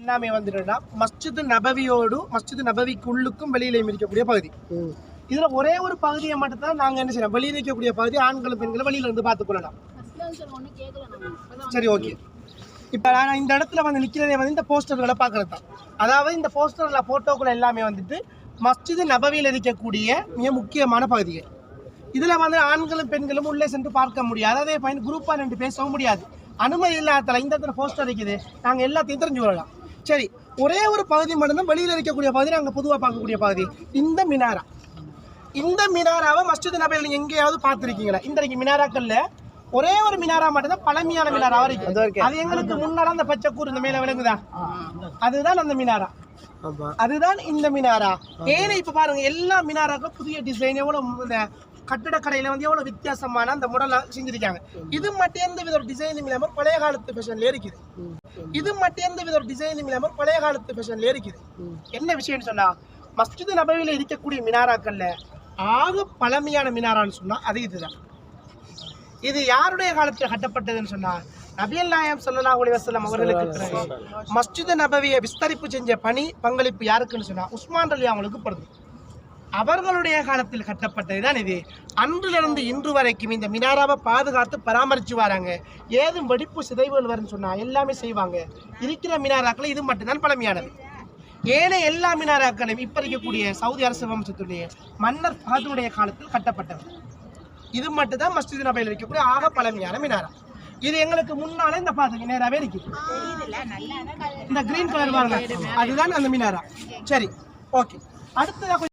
எல்லாமே வந்துட்டுனா மஸ்ஜித் நபவியோடு மஸ்ஜித் நபவிக்குள்ளுக்கும் வெளியிலையும் இருக்கக்கூடிய பகுதி. இதுல ஒரே ஒரு பகுதியை மட்டும் தான் நாங்க என்ன செய்யறோம்? வெளியில இருக்கக்கூடிய பகுதி ஆண்களும் பெண்களும் வெளியில இருந்து பார்த்துக் கொள்ளலாம். சரி ஓகே. இப்போ நான் இந்த இடத்துல வந்து நிற்கிறதே வந்து இந்த போஸ்டர்களை பார்க்கறது தான். அதாவது இந்த போஸ்டரில் ஃபோட்டோக்கள் எல்லாமே வந்துட்டு மஸ்ஜித் நபவியில் இருக்கக்கூடிய மிக முக்கியமான பகுதிகள். இதில் வந்து ஆண்களும் பெண்களும் உள்ளே சென்று பார்க்க முடியாது. அதே பயன் குரூப்பாக நின்று பேசவும் முடியாது. அனுமதி இல்லாத இந்த இடத்துல போஸ்டர் இருக்குது. நாங்கள் எல்லாத்தையும் தெரிஞ்சு கொள்ளலாம். சரி ஒரே ஒரு பகுதி மட்டும்தான் வெளியில் இருக்கக்கூடிய பகுதி நாங்கள் பொதுவாக பார்க்கக்கூடிய பகுதி. இந்த மினாரா. இந்த மினாராவை மஸ்ஜித் நபையில் நீங்க எங்கேயாவது பார்த்துருக்கீங்களா? இருக்கு மினாராக்கள்ல ஒரே ஒரு மினாரா மட்டும் தான் பழமையான மினாரா இருக்கு அது எங்களுக்கு முன்னால அந்த பச்சை கூறு இந்த மேல விளங்குதா? அதுதான் அந்த மினாரா. அதுதான் இந்த மினாரா. ஏன்னா இப்ப பாருங்க எல்லா மினாராக்கும் புதிய டிசைன் எவ்வளவு இந்த கட்டிடக்கடையில வந்து எவ்வளவு வித்தியாசமான அந்த முடல செஞ்சிருக்காங்க. இது மட்டும் எந்த வித டிசைனும் இல்லாம பழைய காலத்து ஃபேஷன்ல இருக்குது. இது மட்டும் எந்த வித டிசைனும் இல்லாம பழைய காலத்து ஃபேஷன்ல இருக்குது. என்ன விஷயம்னு சொன்னா மஸ்ஜித் நபவியில இருக்கக்கூடிய மினாராக்கள்ல ஆக பழமையான மினாரான்னு சொன்னா அது இதுதான். இது யாருடைய காலத்தில் கட்டப்பட்டதுன்னு சொன்னா நபியல் நாயம் ஸல்லல்லாஹு அலைஹி வஸல்லம் அவர்களுக்கு பிறகு மஸ்ஜித் நபவியை விஸ்தரிப்பு செஞ்ச பணி பங்களிப்பு யாருக்குன்னு சொன்னா உஸ்மான் அலி அவங்களுக்கு படுது. அவர்களுடைய காலத்தில் கட்டப்பட்டது தான் இது. அன்றிலிருந்து இன்று வரைக்கும் இந்த மினாராவை பாதுகாத்து பராமரித்து வராங்க. ஏதும் வெடிப்பு சிதைவுகள் வரும்னு சொன்னா எல்லாமே செய்வாங்க. இருக்கிற மினாராக்கள் இது மட்டும்தான் பழமையானது. ஏனைய எல்லா மினாராக்களும் இப்ப இருக்கக்கூடிய சவுதி அரசு வம்சத்துடைய மன்னர் ஃபஹதுடைய காலத்தில் கட்டப்பட்டது. இது மட்டும் தான் மஸ்ஜித் நபையில் இருக்கக்கூடிய ஆக பழமையான மினாரா. இது எங்களுக்கு முன்னால இந்த பாத்துங்க நேராவே இருக்கு இந்த கிரீன் கலர் பாருங்க. அதுதான் அந்த மினாரா. சரி ஓகே அடுத்ததாக